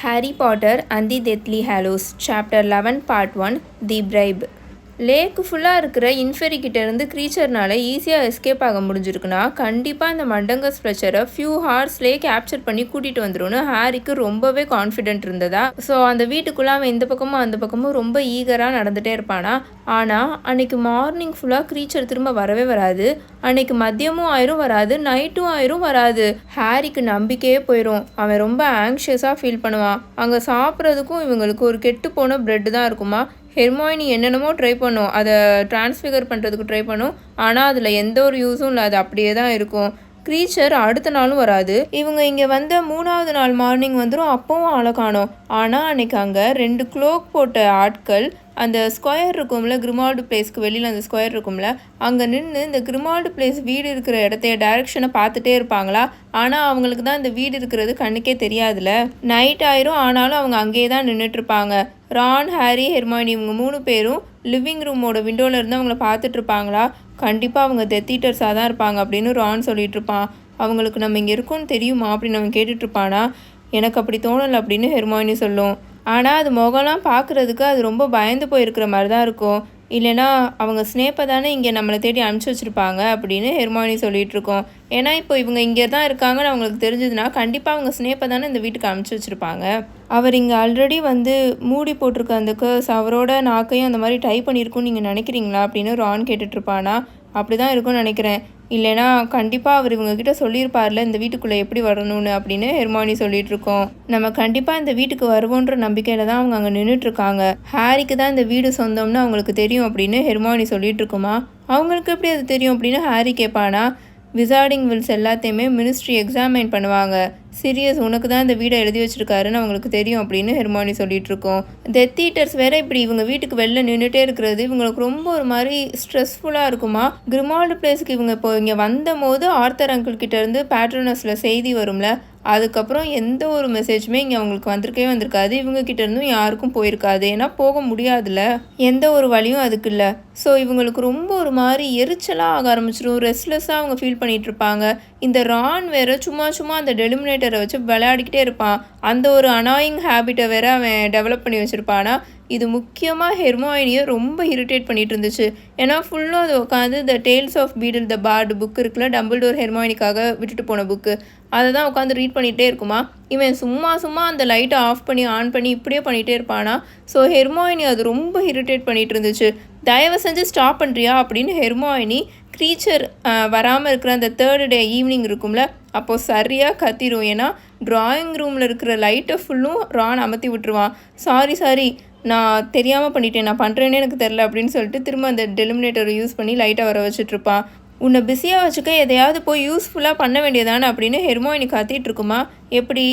Harry Potter and the Deathly Hallows Chapter 11 Part 1 The Bribe லேக்கு ஃபுல்லாக இருக்கிற இன்ஃபெரிகிட்ட இருந்து க்ரீச்சர்னால ஈஸியாக எஸ்கேப் ஆக முடிஞ்சிருக்குன்னா கண்டிப்பாக அந்த மண்டங்கஸ் ஃப்ளச்சரை ஃபியூ ஹார்ஸ்லேயே கேப்சர் பண்ணி கூட்டிகிட்டு வந்துடும்னு ஹாரிக்கு ரொம்பவே கான்ஃபிடென்ட் இருந்ததா. ஸோ அந்த வீட்டுக்குள்ளே அவன் இந்த பக்கமும் அந்த பக்கமும் ரொம்ப ஈகராக நடந்துகிட்டே இருப்பானா? ஆனால் அன்னைக்கு மார்னிங் ஃபுல்லாக க்ரீச்சர் திரும்ப வரவே வராது. அன்னைக்கு மதியமும் ஆயிரும் வராது நைட்டும் ஆயிரும் வராது. ஹாரிக்கு நம்பிக்கையே போயிடும் அவன் ரொம்ப ஆங்ஷியஸாக ஃபீல் பண்ணுவான். அங்கே சாப்பிட்றதுக்கும் இவங்களுக்கு ஒரு கெட்டு போன பிரெட் தான் இருக்குமா? ஹெர்மாயினி என்னென்னமோ ட்ரை பண்ணும். அதை டிரான்ஸ்ஃபிகர் பண்ணுறதுக்கு ட்ரை பண்ணும். ஆனால் அதில் எந்த ஒரு யூஸும் இல்லை. அது அப்படியே தான் இருக்கும். க்ரீச்சர் அடுத்த நாளும் வராது. இவங்க இங்கே வந்த மூணாவது நாள் மார்னிங் வந்துடும் அப்பவும் ஆளை காணோம். ஆனால் அன்னைக்கு அங்கே ரெண்டு க்ளோக் போட்ட ஆட்கள் அந்த ஸ்கொயர் இருக்கும்ல கிரிமால்டு பிளேஸ்க்கு வெளியில் அந்த ஸ்கொயர் இருக்கும்ல அங்கே நின்று இந்த கிரிமால்டு பிளேஸ் வீடு இருக்கிற இடத்தைய டைரக்ஷனை பார்த்துட்டே இருப்பாங்களா? ஆனால் அவங்களுக்கு தான் இந்த வீடு இருக்கிறது கண்ணுக்கே தெரியாதுல. நைட் ஆயிரும் ஆனாலும் அவங்க அங்கேயே தான் நின்றுட்டுருப்பாங்க ரான் ஹாரி ஹெர்மானி இவங்க மூணு பேரும் லிவிங் ரூமோட விண்டோவில் இருந்து அவங்கள பார்த்துட்டு இருப்பாங்களா கண்டிப்பாக அவங்க டெத் தீட்டர்ஸாக தான் இருப்பாங்க அப்படின்னு ரான் சொல்லிட்டு இருப்பான். அவங்களுக்கு நம்ம இங்கே இருக்கோம்னு தெரியுமா அப்படின்னு அவன் கேட்டுட்ருப்பானா எனக்கு அப்படி தோணலை அப்படின்னு ஹெர்மாயினி சொல்லும். ஆனால் அது முகம்லாம் பார்க்குறதுக்கு அது ரொம்ப பயந்து போயிருக்கிற மாதிரி தான் இருக்கும். இல்லைனா அவங்க ஸ்னேப்பை தானே இங்கே நம்மளை தேடி அனுப்பிச்சி வச்சுருப்பாங்க அப்படின்னு ஹெர்மானி சொல்லிகிட்டு இருக்கோம் ஏன்னா இப்போ இவங்க இங்கே தான் இருக்காங்கன்னு அவங்களுக்கு தெரிஞ்சதுன்னா கண்டிப்பாக அவங்க ஸ்னேப்பை தானே இந்த வீட்டுக்கு அனுப்பிச்சி வச்சுருப்பாங்க. அவர் இங்கே ஆல்ரெடி வந்து மூடி போட்டிருக்க அந்த கர்ஸ் அவரோட நாக்கையும் அந்த மாதிரி டைப் பண்ணியிருக்கும்னு நீங்கள் நினைக்கிறீங்களா அப்படின்னு ரான் கேட்டுட்ருப்பானா அப்படி தான் இருக்கும்னு நினைக்கிறேன். இல்லைனா கண்டிப்பாக அவர் இவங்கக்கிட்ட சொல்லியிருப்பார்ல இந்த வீட்டுக்குள்ளே எப்படி வரணும்னு அப்படின்னு ஹெர்மானி சொல்லிட்டு இருக்கோம் நம்ம கண்டிப்பாக இந்த வீட்டுக்கு வருவோன்ற நம்பிக்கையில் தான் அவங்க அங்கே நின்றுட்டுருக்காங்க ஹாரிக்கு தான் இந்த வீடு சொந்தம்னு அவங்களுக்கு தெரியும் அப்படின்னு ஹெர்மானி சொல்லிட்டு இருக்குமா அவங்களுக்கு எப்படி அது தெரியும் அப்படின்னு ஹாரி கேட்பானா? விசார்டிங் வில்ஸ் எல்லாத்தையுமே மினிஸ்ட்ரி எக்ஸாமைன் பண்ணுவாங்க. சீரியஸ் உனக்கு தான் இந்த வீடை எழுதி வச்சிருக்காருன்னு அவங்களுக்கு தெரியும் அப்படின்னு ஹெர்மானி சொல்லிட்டு இருக்கோம் டெத் ஈட்டர்ஸ் வேற இப்படி இவங்க வீட்டுக்கு வெளில நின்றுட்டே இருக்கிறது இவங்களுக்கு ரொம்ப ஒரு மாதிரி ஸ்ட்ரெஸ்ஃபுல்லாக இருக்குமா? கிரிமால்டு பிளேஸ்க்கு இவங்க இப்போ இங்கே வந்த போது ஆர்த்தர் அங்கிள் கிட்ட இருந்து பேட்ரனஸில் செய்தி வரும்ல அதுக்கப்புறம் எந்த ஒரு மெசேஜுமே இங்கே அவங்களுக்கு வந்திருக்கவே வந்திருக்காது. இவங்கக்கிட்ட இருந்தும் யாருக்கும் போயிருக்காது. ஏன்னா போக முடியாதுல்ல. எந்த ஒரு வழியும் அதுக்கு இல்லை. ஸோ இவங்களுக்கு ரொம்ப ஒரு மாதிரி எரிச்சலாக ஆக ஆரம்பிச்சிடும். ரெஸ்ட்லெஸ்ஸாக அவங்க ஃபீல் பண்ணிகிட்டு இருப்பாங்க. இந்த ரான் வேற சும்மா சும்மா அந்த டெலிமினேட்டரை வச்சு விளையாடிக்கிட்டே இருப்பான். அந்த ஒரு அனாயிங் ஹேபிட்டை வேற அவன் டெவலப் பண்ணி வச்சுருப்பானா? இது முக்கியமாக ஹெர்மாயினியை ரொம்ப இரிட்டேட் பண்ணிகிட்டு இருந்துச்சு ஏன்னா ஃபுல்லாக அது உட்காந்து the tales of Beedle the Bard book இருக்குல்ல டபுள் டோர் ஹெர்மாயினிக்காக விட்டுட்டு போன புக்கு அதை தான் உட்காந்து ரீட் பண்ணிகிட்டே இருக்குமா? இவன் சும்மா சும்மா அந்த லைட்டை ஆஃப் பண்ணி ஆன் பண்ணி இப்படியே பண்ணிகிட்டே இருப்பானா? ஸோ ஹெர்மாயினி அது ரொம்ப இரிட்டேட் பண்ணிகிட்டு இருந்துச்சு தயவு செஞ்சு ஸ்டாப் பண்ணுறியா அப்படின்னு ஹெர்மாயினி க்ரீச்சர் வராமல் இருக்கிற அந்த தேர்டு டே ஈவினிங் இருக்கும்ல அப்போது சரியாக கத்திரும். ஏன்னா ட்ராயிங் ரூமில் இருக்கிற லைட்டை ஃபுல்லும் ரான் அமர்த்தி விட்டுருவான். சாரி சாரி நான் தெரியாமல் பண்ணிட்டேன். நான் பண்ணுறேன்னே எனக்கு தெரில அப்படின்னு சொல்லிட்டு திரும்ப அந்த டெலிமினேட்டரை யூஸ் பண்ணி லைட்டாக வர வச்சுட்ருப்பான் உன்னை பிஸியாக வச்சுக்க எதையாவது போய் யூஸ்ஃபுல்லாக பண்ண வேண்டியதானே? அப்படின்னு ஹெர்மோயினி காத்திட்டு இருக்குமா. எப்படி?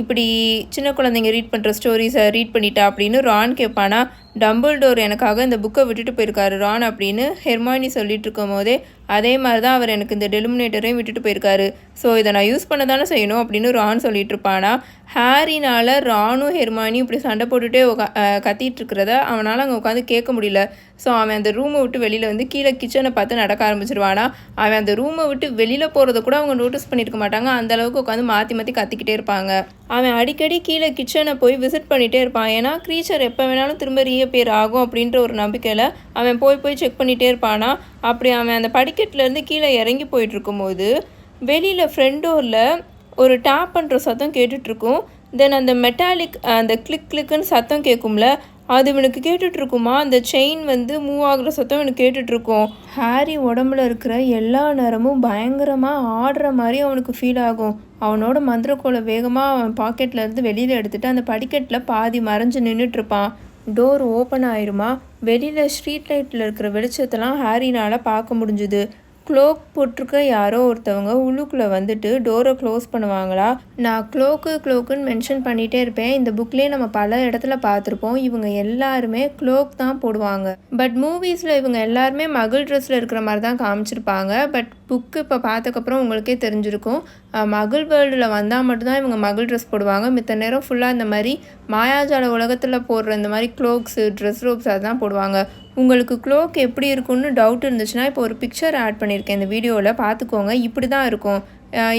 இப்படி சின்ன குழந்தைங்க ரீட் பண்ணுற ஸ்டோரிஸை ரீட் பண்ணிட்டா? அப்படின்னு ரான் கேட்பானா டோர் எனக்காக இந்த புக்கை விட்டுட்டு போயிருக்காரு ரான் அப்படின்னு ஹெர்மாயினி சொல்லிட்டு இருக்கும் போதே அதே மாதிரி தான் அவர் எனக்கு இந்த டெலிமினேட்டரையும் விட்டுட்டு போயிருக்காரு. ஸோ இதை நான் யூஸ் பண்ண தானே செய்யணும் அப்படின்னு ரான் சொல்லிட்டு இருப்பானா? ஹாரினால் ரானும் ஹெர்மானியும் இப்படி சண்டை போட்டுகிட்டே உக்கா கத்திட்டு இருக்கிறத அவனால் அங்கே உட்காந்து கேட்க முடியல. ஸோ அவன் அந்த ரூமை விட்டு வெளியில் வந்து கீழே கிச்சனை பார்த்து நடக்க ஆரம்பிச்சிருவானா? அவன் அந்த ரூமை விட்டு வெளியில் போகிறத கூட அவங்க நோட்டீஸ் பண்ணியிருக்க மாட்டாங்க. அந்த அளவுக்கு உட்காந்து மாற்றி மாற்றி கத்திக்கிட்டே இருப்பாங்க. அவன் அடிக்கடி கீழே கிச்சனை போய் விசிட் பண்ணிகிட்டே இருப்பான். ஏன்னா க்ரீச்சர் எப்போ வேணாலும் திரும்ப ரீ பேர் ஆகும் அப்படின்ற ஒரு நம்பிக்கையில் அவன் போய் போய் செக் பண்ணிகிட்டே இருப்பானா? அப்படி அவன் அந்த படிக்கட்டிலேருந்து கீழே இறங்கி போயிட்டுருக்கும்போது வெளியில் ஃப்ரெண்டோரில் ஒரு டேப் பண்ணுற சத்தம் கேட்டுட்ருக்கும் தென் அந்த மெட்டாலிக் அந்த கிளிக் கிளிக்குன்னு சத்தம் கேட்கும்ல அது இவனுக்கு கேட்டுட்ருக்குமா அந்த செயின் வந்து மூவ் ஆகிற சத்தம் இவனுக்கு கேட்டுட்ருக்கும் ஹாரி உடம்புல இருக்கிற எல்லா நேரமும் பயங்கரமாக ஆடுற மாதிரி அவனுக்கு ஃபீல் ஆகும். அவனோட மந்திரக்கோலை வேகமாக அவன் பாக்கெட்டில் இருந்து வெளியில் எடுத்துகிட்டு அந்த படிக்கட்டில் பாதி மறைஞ்சு நின்றுட்டுருப்பான் டோர் ஓப்பன் ஆயிருமா? வெளியில் ஸ்ட்ரீட் லைட்டில் இருக்கிற வெளிச்சத்தெல்லாம் ஹாரினால் பார்க்க முடிஞ்சுது. க்ளோக் போட்டிருக்க யாரோ ஒருத்தவங்க உள்ளுக்குள்ளே வந்துட்டு டோரை க்ளோஸ் பண்ணுவாங்களா? நான் க்ளோக்கு க்ளோக்குன்னு மென்ஷன் பண்ணிகிட்டே இருப்பேன். இந்த புக்லேயே நம்ம பல இடத்துல பார்த்துருப்போம். இவங்க எல்லாருமே க்ளோக் தான் போடுவாங்க. பட் மூவிஸில் இவங்க எல்லாருமே மகள் ட்ரெஸ்ஸில் இருக்கிற மாதிரி தான் காமிச்சிருப்பாங்க. பட் புக்கு இப்போ பார்த்தக்கப்புறம் உங்களுக்கே தெரிஞ்சிருக்கும். மகள் வேர்ல்டில் வந்தால் மட்டும்தான் இவங்க மகள் ட்ரெஸ் போடுவாங்க. மித்த நேரம் ஃபுல்லாக இந்த மாதிரி மாயாஜால உலகத்தில் போடுற இந்த மாதிரி க்ளோக்ஸு ட்ரெஸ் ரோப்ஸ் அதுதான் போடுவாங்க. உங்களுக்கு க்ளோக் எப்படி இருக்கும்னு டவுட் இருந்துச்சுன்னா இப்போ ஒரு பிக்சர் ஆட் பண்ணியிருக்கேன். இந்த வீடியோவில் பார்த்துக்கோங்க. இப்படி தான் இருக்கும்.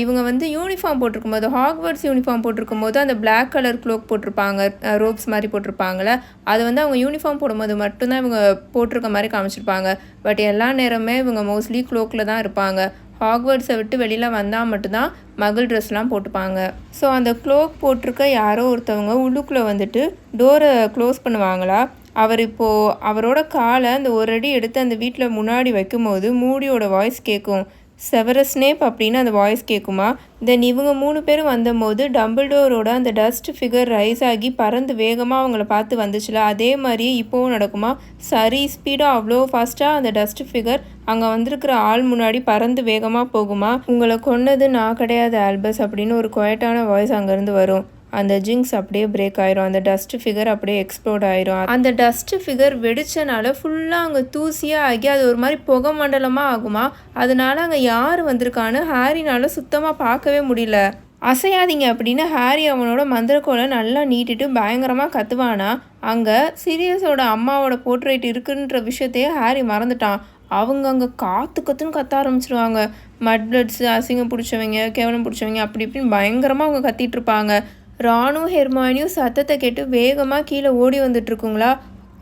இவங்க வந்து யூனிஃபார்ம் போட்டிருக்கும் போது ஹாக்வர்ட்ஸ் யூனிஃபார்ம் போட்டிருக்கும்போது அந்த பிளாக் கலர் க்ளோக் போட்டிருப்பாங்க. ரோப்ஸ் மாதிரி போட்டிருப்பாங்களே அது வந்து அவங்க யூனிஃபார்ம் போடும்போது மட்டும்தான் இவங்க போட்டிருக்க மாதிரி காமிச்சிருப்பாங்க. பட் எல்லா நேரமே இவங்க மோஸ்ட்லி க்ளோக்கில் தான் இருப்பாங்க. ஹாக்வர்ட்ஸை விட்டு வெளியில் வந்தால் மட்டும்தான் மகள் ட்ரெஸ்லாம் போட்டுப்பாங்க. ஸோ அந்த க்ளோக் போட்டிருக்க யாரோ ஒருத்தவங்க உள்ளுக்குள்ளே வந்துட்டு டோரை க்ளோஸ் பண்ணுவாங்களா? அவர் இப்போது அவரோட காலை அந்த ஒரு அடி எடுத்து அந்த வீட்டில் முன்னாடி வைக்கும்போது மூடியோட வாய்ஸ் கேட்கும். செவரஸ் ஸ்னேப் அப்படின்னு அந்த வாய்ஸ் கேட்குமா? தென் இவங்க மூணு பேரும் வந்தபோது டம்பிள்டோரோட அந்த டஸ்ட் ஃபிகர் ரைஸ் ஆகி பறந்து வேகமாக அவங்கள பார்த்து வந்துச்சுல. அதே மாதிரியே இப்போவும் நடக்குமா? சரி ஸ்பீடாக அவ்வளோ ஃபாஸ்ட்டாக அந்த டஸ்ட் ஃபிகர் அங்கே வந்திருக்கிற ஆள் முன்னாடி பறந்து வேகமாக போகுமா? உங்களை கொன்னது நான் கிடையாது ஆல்பஸ் அப்படின்னு ஒரு குவைட்டான வாய்ஸ் அங்கேருந்து வரும். அந்த ஜிங்ஸ் அப்படியே பிரேக் ஆயிரும். அந்த டஸ்ட் ஃபிகர் அப்படியே எக்ஸ்ப்ளோட் ஆயிரும். அந்த டஸ்ட் ஃபிகர் வெடிச்சனால ஃபுல்லாக அங்கே தூசியாக ஆகி அது ஒரு மாதிரி புகை மண்டலமாக ஆகுமா? அதனால அங்கே யார் வந்திருக்கான்னு ஹாரினால சுத்தமாக பார்க்கவே முடியல. அசையாதீங்க அப்படின்னு ஹாரி அவனோட மந்திரக்கோலை நல்லா நீட்டிட்டு பயங்கரமாக கத்துவானா? அங்கே சீரியஸோட அம்மாவோட போர்ட்ரேட் இருக்குன்ற விஷயத்தையே ஹாரி மறந்துட்டான். அவங்க அங்கே காற்று கத்துன்னு கத்த ஆரம்பிச்சிருவாங்க. மட் பிளட்ஸு அசிங்கம் பிடிச்சவங்க கேவலம் பிடிச்சவங்க அப்படி இப்படின்னு பயங்கரமாக அவங்க கத்திட்டு இருப்பாங்க. ராணும் ஹெர்மானியும் சத்தத்தை கேட்டு வேகமாக கீழே ஓடி வந்துட்டுருக்குங்களா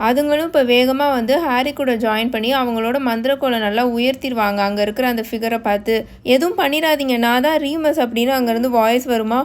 அதுங்களும் இப்போ வேகமாக வந்து ஹாரி கூட ஜாயின் பண்ணி அவங்களோட மந்திரக்கோலை நல்லா உயர்த்திடுவாங்க. அங்கே இருக்கிற அந்த ஃபிகரை பார்த்து எதுவும் பண்ணிடாதீங்க நான் தான் ரீமஸ் அப்படின்னு அங்கேருந்து வாய்ஸ் வருமா?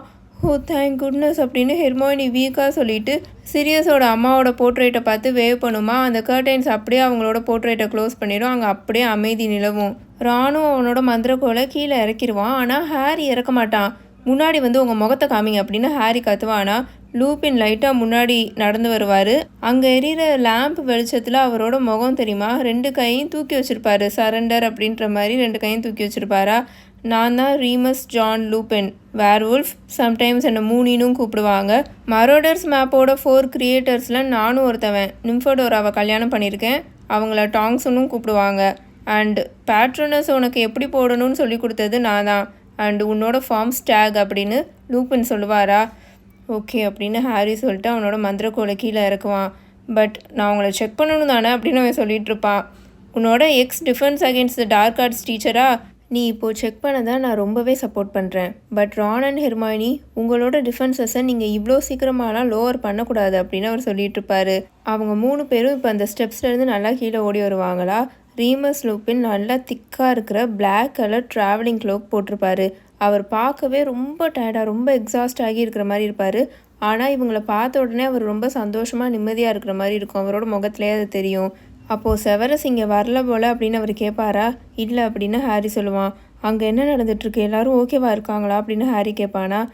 ஓ தேங்க் குட்னஸ் அப்படின்னு ஹெர்மோனி வீக்காக சொல்லிட்டு சீரியஸோட அம்மாவோட போர்ட்ரேட்டை பார்த்து வேவ் பண்ணுமா? அந்த கர்டைன்ஸ் அப்படியே அவங்களோட போர்ட்ரேட்டை க்ளோஸ் பண்ணிடும். அங்கே அப்படியே அமைதி நிலவும். ராணும் அவனோட மந்திரக்கோலை கீழே இறக்கிடுவான். ஆனால் ஹாரி இறக்க மாட்டான். முன்னாடி வந்து உங்கள் முகத்தை காமிங்க அப்படின்னு ஹாரி கத்துவானா லூப்பின் லைட்டாக முன்னாடி நடந்து வருவார். அங்கே எரியிற லேம்ப் வெளிச்சத்தில் அவரோட முகம் தெரியுமா? ரெண்டு கையும் தூக்கி வச்சிருப்பாரு. சரண்டர் அப்படின்ற மாதிரி ரெண்டு கையும் தூக்கி வச்சுருப்பாரா? நான் தான் Remus John Lupin. Werewolf. Sometimes என்னை மூனினும் கூப்பிடுவாங்க. மரோடர்ஸ் மேப்போட ஃபோர் கிரியேட்டர்ஸில் நானும் ஒருத்தவன். நிம்ஃபோடோராவை கல்யாணம் பண்ணியிருக்கேன். அவங்கள டாங்ஸுன்னு கூப்பிடுவாங்க. அண்ட் பேட்ரோனஸ் உனக்கு எப்படி போடணும்னு சொல்லி கொடுத்தது நான் தான். அண்ட் உன்னோட ஃபார்ம்ஸ் டேக் அப்படின்னு லூப்பன் சொல்லுவாரா? ஓகே அப்படின்னு ஹாரி சொல்லிட்டு அவனோட மந்திரக்கோலை கீழே இறக்குவான். பட் நான் உங்களை செக் பண்ணணும் தானே அப்படின்னு அவன் சொல்லிட்டு இருப்பான். உன்னோட ex defence against the dark arts டீச்சரா நீ இப்போது செக் பண்ணதான் நான் ரொம்பவே சப்போர்ட் பண்ணுறேன் பட் ரான் அண்ட் ஹெர்மாயினி உங்களோட டிஃபென்சஸை நீங்கள் இவ்வளோ சீக்கிரமாலாம் லோவர் பண்ணக்கூடாது அப்படின்னு அவர் சொல்லிட்டு இருப்பாரு. அவங்க மூணு பேரும் இப்போ அந்த ஸ்டெப்ஸ்லேருந்து நல்லா கீழே ஓடி வருவாங்களா? ரீமஸ் லூப்பின் நல்லா திக்காக இருக்கிற பிளாக் கலர் ட்ராவலிங் க்ளோக் போட்டிருப்பாரு. அவர் பார்க்கவே ரொம்ப டயர்டாக ரொம்ப எக்ஸாஸ்ட் ஆகி இருக்கிற மாதிரி இருப்பார். ஆனால் இவங்கள பார்த்த உடனே அவர் ரொம்ப சந்தோஷமாக நிம்மதியாக இருக்கிற மாதிரி இருக்கும். அவரோட முகத்துலேயே அது தெரியும். அப்போது செவரஸ் இங்கே வரல போல் அப்படின்னு அவர் கேட்பாரா? இல்லை அப்படின்னு ஹாரி சொல்லுவான். அங்கே என்ன நடந்துட்டுருக்கு? எல்லாரும் ஓகேவா இருக்காங்களா? அப்படின்னு ஹாரி கேட்பானா?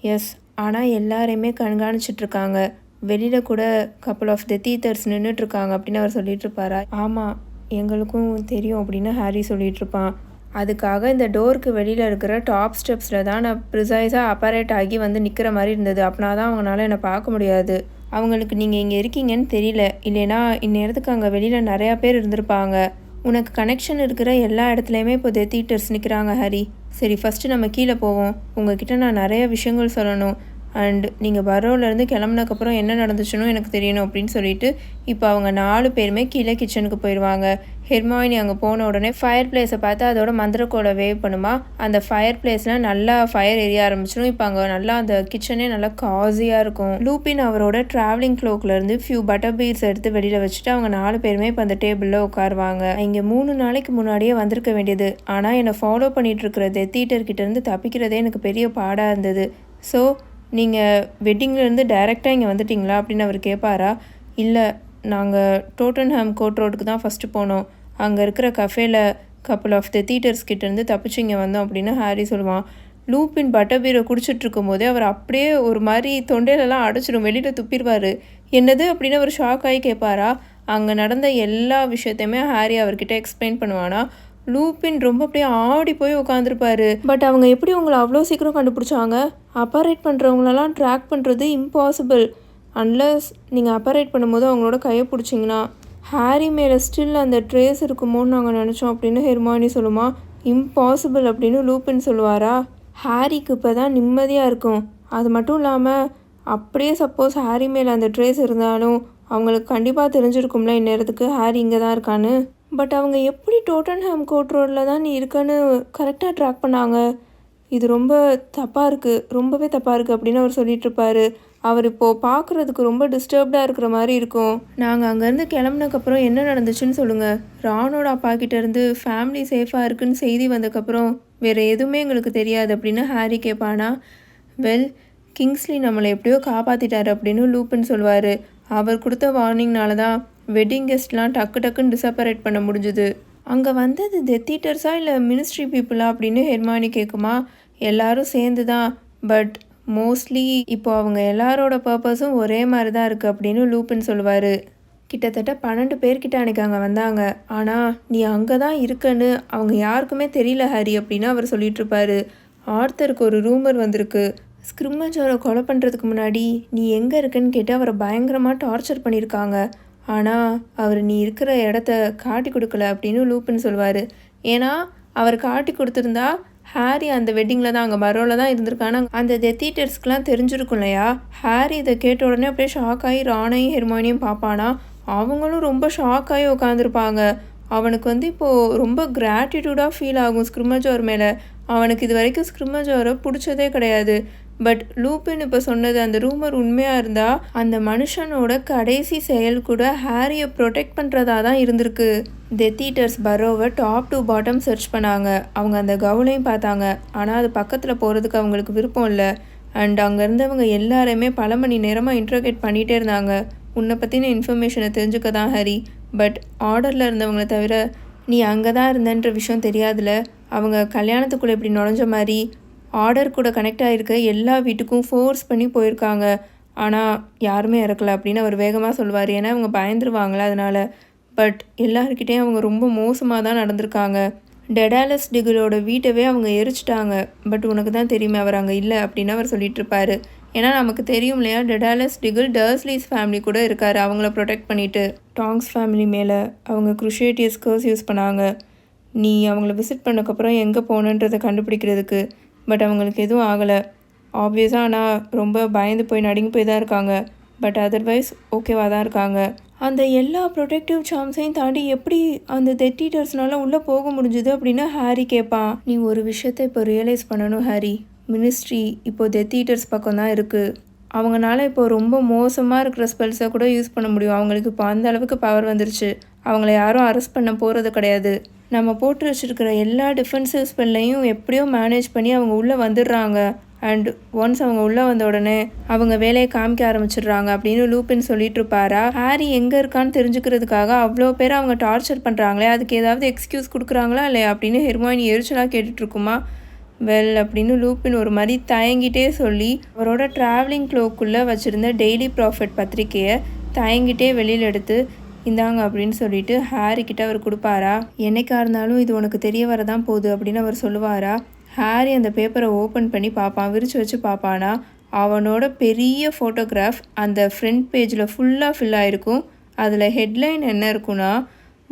எஸ் ஆனால் எல்லாரையுமே கண்காணிச்சிட்டு இருக்காங்க. வெளியில் கூட கப்பல் ஆஃப் த தீத்தர்ஸ் நின்றுட்டுருக்காங்க அப்படின்னு அவர் சொல்லிட்டு இருப்பாரா? ஆமாம் எங்களுக்கும் தெரியும் அப்படின்னு ஹாரி சொல்லிட்டு இருப்பான் அதுக்காக இந்த டோருக்கு வெளியில் இருக்கிற டாப் ஸ்டெப்ஸில் தான் நான் ப்ரிசைஸாக அப்பரேட் ஆகி வந்து நிற்கிற மாதிரி இருந்தது. அப்படின்னா தான் அவங்களால என்னை பார்க்க முடியாது. அவங்களுக்கு நீங்கள் இங்கே இருக்கீங்கன்னு தெரியல. இல்லைன்னா இந்நேரத்துக்கு அங்கே வெளியில் நிறையா பேர் இருந்திருப்பாங்க. உனக்கு கனெக்ஷன் இருக்கிற எல்லா இடத்துலையுமே இப்போ தியேட்டர்ஸ் நிற்கிறாங்க ஹரி. சரி ஃபஸ்ட்டு நம்ம கீழே போவோம். உங்ககிட்ட நான் நிறைய விஷயங்கள் சொல்லணும். அண்ட் நீங்கள் பரோலேருந்து கிளம்புனக்கப்புறம் என்ன நடந்துச்சுன்னு எனக்கு தெரியணும் அப்படின்னு சொல்லிட்டு இப்போ அவங்க நாலு பேருமே கீழே கிச்சனுக்கு போயிடுவாங்க ஹெர்மாயினி அங்கே போன உடனே ஃபயர் பிளேஸை பார்த்து அதோட மந்திரக்கோலை வேவ் பண்ணுமா? அந்த ஃபயர் பிளேஸ்லாம் நல்லா ஃபயர் எரிய ஆரம்பிச்சிடும் இப்போ அங்கே நல்லா அந்த கிச்சனே நல்லா காசியாக இருக்கும். லூப்பின் அவரோட ட்ராவலிங் க்ளோக்லேருந்து ஃபியூ பட்டர் பீர்ஸ் எடுத்து வெளியில் வச்சுட்டு அவங்க நாலு பேருமே இப்போ அந்த டேபிளில் உட்காருவாங்க. இங்கே மூணு நாளைக்கு முன்னாடியே வந்திருக்க வேண்டியது. ஆனால் என்னை ஃபாலோ பண்ணிகிட்டு இருக்கிற டெத்தீட்டர் கிட்டேருந்து தப்பிக்கிறதே எனக்கு பெரிய பாடாக இருந்தது. ஸோ நீங்கள் வெட்டிங்லேருந்து டைரெக்டாக இங்கே வந்துட்டிங்களா அப்படின்னு அவர் கேட்பாரா இல்லை நாங்கள் டோட்டன்ஹாம் கோட் ரோடுக்கு தான் ஃபஸ்ட்டு போனோம். அங்கே இருக்கிற கஃபேல கப்பல் ஆஃப் த தீட்டர்ஸ் கிட்டேருந்து தப்பிச்சு இங்கே வந்தோம் அப்படின்னு ஹாரி சொல்லுவான். லூப்பின் பட்டர் பீரை குடிச்சிட்டு அவர் அப்படியே ஒரு மாதிரி தொண்டையிலலாம் அடைச்சிடும் வெளியில் துப்பிடுவார். என்னது அப்படின்னு அவர் ஷாக் ஆகி கேட்பாரா அங்கே நடந்த எல்லா விஷயத்தையுமே ஹாரி அவர்கிட்ட எக்ஸ்பிளைன் பண்ணுவானா? லூப்பின் ரொம்ப அப்படியே ஆடி போய் உட்காந்துருப்பாரு பட் அவங்க எப்படி உங்களை அவ்வளோ சீக்கிரம் கண்டுபிடிச்சாங்க? அப்பாரேட் பண்ணுறவங்களெல்லாம் ட்ராக் பண்ணுறது இம்பாசிபிள் அன்லஸ் நீங்கள் அப்பாரேட் பண்ணும்போது அவங்களோட கையை பிடிச்சிங்கன்னா. ஹாரி மேலே ஸ்டில் அந்த ட்ரேஸ் இருக்குமோன்னு நாங்கள் நினச்சோம் அப்படின்னு ஹெர்மானி சொல்லுமா? இம்பாசிபிள் அப்படின்னு லூப்பின் சொல்லுவாரா? ஹாரிக்கு இப்போ தான் நிம்மதியாக இருக்கும். அது மட்டும் இல்லாமல் அப்படியே சப்போஸ் ஹாரி மேலே அந்த ட்ரேஸ் இருந்தாலும் அவங்களுக்கு கண்டிப்பாக தெரிஞ்சிருக்கும்ல இந்நேரத்துக்கு ஹாரி இங்கே தான் இருக்கான்னு. பட் அவங்க எப்படி டோட்டன்ஹாம் கோட் ரோடில் தான் நீ இருக்கன்னு கரெக்டாக ட்ராக் பண்ணாங்க. இது ரொம்ப தப்பாக இருக்குது ரொம்பவே தப்பாக இருக்குது அப்படின்னு அவர் சொல்லிட்டு அவர் இப்போது பார்க்குறதுக்கு ரொம்ப டிஸ்டர்ப்டாக இருக்கிற மாதிரி இருக்கும். நாங்கள் அங்கேருந்து கிளம்புனக்கப்புறம் என்ன நடந்துச்சுன்னு சொல்லுங்கள் ராணோட அப்பா கிட்டேருந்து ஃபேமிலி சேஃபாக இருக்குன்னு செய்தி வந்ததுக்கப்புறம் வேறு எதுவுமே எங்களுக்கு தெரியாது அப்படின்னு ஹாரி கேட்பானா வெல் கிங்ஸ்லி நம்மளை எப்படியோ காப்பாற்றிட்டாரு அப்படின்னு லூப்புன்னு சொல்லுவார். அவர் கொடுத்த வார்னிங்னால தான் வெட்டிங் கெஸ்ட்லாம் டக்கு டக்குன்னு டிசப்பரேட் பண்ண முடிஞ்சுது. அங்கே வந்தது டெத்தீட்டர்ஸா இல்லை மினிஸ்ட்ரி பீப்புளா அப்படின்னு ஹெர்மானி கேட்குமா எல்லாரும் சேர்ந்து தான் பட் மோஸ்ட்லி இப்போ அவங்க எல்லாரோட பர்பஸும் ஒரே மாதிரி தான் இருக்குது அப்படின்னு லூப்பன் சொல்லுவார். கிட்டத்தட்ட பன்னெண்டு பேர்கிட்ட அன்றைக்கி அங்கே வந்தாங்க. ஆனால் நீ அங்கே தான் இருக்கன்னு அவங்க யாருக்குமே தெரியல ஹரி அப்படின்னு அவர் சொல்லிட்டு ஆர்த்தருக்கு ஒரு ரூமர் வந்திருக்கு. ஸ்கிரிம்மஜோரை கொலை பண்ணுறதுக்கு முன்னாடி நீ எங்கே இருக்கன்னு கேட்டு அவரை பயங்கரமாக டார்ச்சர் பண்ணியிருக்காங்க. ஆனால் அவர் நீ இருக்கிற இடத்த காட்டி கொடுக்கல அப்படின்னு லூப்புன்னு சொல்லுவார் ஏன்னா அவர் காட்டி கொடுத்துருந்தா ஹாரி அந்த வெட்டிங்கில் தான் அங்கே பரோவில் தான் இருந்திருக்கானா அந்த டெத்தீட்டர்ஸ்க்கெலாம் தெரிஞ்சிருக்கும் இல்லையா? ஹாரி இதை கேட்ட உடனே அப்படியே ஷாக் ஆகி ராணையும் ஹெர்மானியும் பார்ப்பானா? அவங்களும் ரொம்ப ஷாக் ஆகி உட்காந்துருப்பாங்க அவனுக்கு வந்து இப்போது ரொம்ப கிராட்டிடியூடாக ஃபீல் ஆகும் ஸ்கிரிமஜோர் மேலே. அவனுக்கு இது வரைக்கும் ஸ்கிரிமஜோரை பிடிச்சதே கிடையாது. பட் லூப்பின் இப்போ சொன்னது அந்த ரூமர் உண்மையாக இருந்தால் அந்த மனுஷனோட கடைசி செயல் கூட ஹாரியை ப்ரொடெக்ட் பண்ணுறதா தான் இருந்திருக்கு. டெத் ஈட்டர்ஸ் பரோவை டாப் டு பாட்டம் சர்ச் பண்ணாங்க. அவங்க அந்த கவுனையும் பார்த்தாங்க. ஆனால் அது பக்கத்தில் போகிறதுக்கு அவங்களுக்கு விருப்பம் இல்லை. அண்ட் அங்கே இருந்தவங்க எல்லாருமே பல மணி நேரமாக இன்ட்ரோகேட் பண்ணிகிட்டே இருந்தாங்க. உன்னை பற்றின இன்ஃபர்மேஷனை தெரிஞ்சுக்க தான் ஹரி பட் ஆர்டரில் இருந்தவங்களை தவிர நீ அங்கே தான் இருந்தன்ற விஷயம் தெரியாதுல. அவங்க கல்யாணத்துக்குள்ளே இப்படி நுழைஞ்ச மாதிரி ஆர்டர் கூட கனெக்ட் ஆகிருக்க எல்லா வீட்டுக்கும் ஃபோர்ஸ் பண்ணி போயிருக்காங்க. ஆனால் யாருமே இறக்கலை அப்படின்னு அவர் வேகமாக சொல்லுவார் ஏன்னா அவங்க பயந்துருவாங்களே அதனால். பட் எல்லாருக்கிட்டேயும் அவங்க ரொம்ப மோசமாக தான் நடந்திருக்காங்க. டெடாலஸ் டிகிலோட வீட்டவே அவங்க எரிச்சிட்டாங்க. பட் உனக்கு தான் தெரியுமே அவர் அங்கே இல்லை அப்படின்னு அவர் சொல்லிட்டு இருப்பாரு ஏன்னா நமக்கு தெரியும் இல்லையா டெடாலஸ் டிகில் டர்ஸ்லீஸ் ஃபேமிலி கூட இருக்கார் அவங்கள ப்ரொடெக்ட் பண்ணிட்டு. டாங்ஸ் ஃபேமிலி மேலே அவங்க குருஷேட்டியஸ் கர்ஸ் யூஸ் பண்ணாங்க. நீ அவங்கள விசிட் பண்ணக்கப்புறம் எங்கே போகணுன்றதை கண்டுபிடிக்கிறதுக்கு பட் அவங்களுக்கு எதுவும் ஆகலை. ஆப்வியஸாக ஆனால் ரொம்ப பயந்து போய் நடுங்கி போய் தான் இருக்காங்க. பட் அதர்வைஸ் ஓகேவாக தான் இருக்காங்க. அந்த எல்லா ப்ரொடெக்டிவ் சார்ம்ஸையும் தாண்டி எப்படி அந்த தெட்டீட்டர்ஸ்னால உள்ளே போக முடிஞ்சுது அப்படின்னு ஹாரி கேட்பான் நீ ஒரு விஷயத்த இப்போ ரியலைஸ் பண்ணணும் ஹாரி. மினிஸ்ட்ரி இப்போ டெத்தீட்டர்ஸ் பக்கம் தான் இருக்குது அவங்கனால இப்போ ரொம்ப மோசமாக இருக்கிற ஸ்பெல்ஸை கூட யூஸ் பண்ண முடியும். அவங்களுக்கு இப்போ அந்த அளவுக்கு பவர் வந்துருச்சு. அவங்கள யாரும் அரெஸ்ட் பண்ண போகிறது கிடையாது. நம்ம போட்டு வச்சுருக்கிற எல்லா டிஃபென்சிவ் ஸ்பெல்லையும் எப்படியோ மேனேஜ் பண்ணி அவங்க உள்ளே வந்துடுறாங்க. அண்ட் ஒன்ஸ் அவங்க உள்ளே வந்த உடனே அவங்க வேலையை காமிக்க ஆரம்பிச்சிடுறாங்க அப்படின்னு லூப்பின் சொல்லிட்டு இருப்பாரா? ஹாரி எங்கே இருக்கான்னு தெரிஞ்சுக்கிறதுக்காக அவ்வளோ பேர் அவங்க டார்ச்சர் பண்ணுறாங்களே அதுக்கு ஏதாவது எக்ஸ்கியூஸ் கொடுக்குறாங்களா இல்லையா அப்படின்னு ஹெர்மாயினி எரிச்சலாக கேட்டுட்ருக்குமா வெல் அப்படின்னு லூப்பின் ஒரு மாதிரி தயங்கிட்டே சொல்லி அவரோட ட்ராவலிங் க்ளோக்குள்ளே வச்சுருந்த டெய்லி ப்ராஃபிட் பத்திரிக்கையை தயங்கிட்டே வெளியில் எடுத்து இந்தாங்க அப்படின்னு சொல்லிட்டு ஹாரி கிட்ட அவர் கொடுப்பாரா? என்னைக்கா இருந்தாலும் இது உனக்கு தெரிய வரதான் போகுது அப்படின்னு அவர் சொல்லுவாரா? ஹாரி அந்த பேப்பரை ஓப்பன் பண்ணி பார்ப்பான் விரிச்சு வச்சு பார்ப்பானா? அவனோட பெரிய ஃபோட்டோகிராஃப் அந்த ஃப்ரண்ட் பேஜில் ஃபுல்லாக ஃபில் ஆகிருக்கும் அதில் ஹெட்லைன் என்ன இருக்குன்னா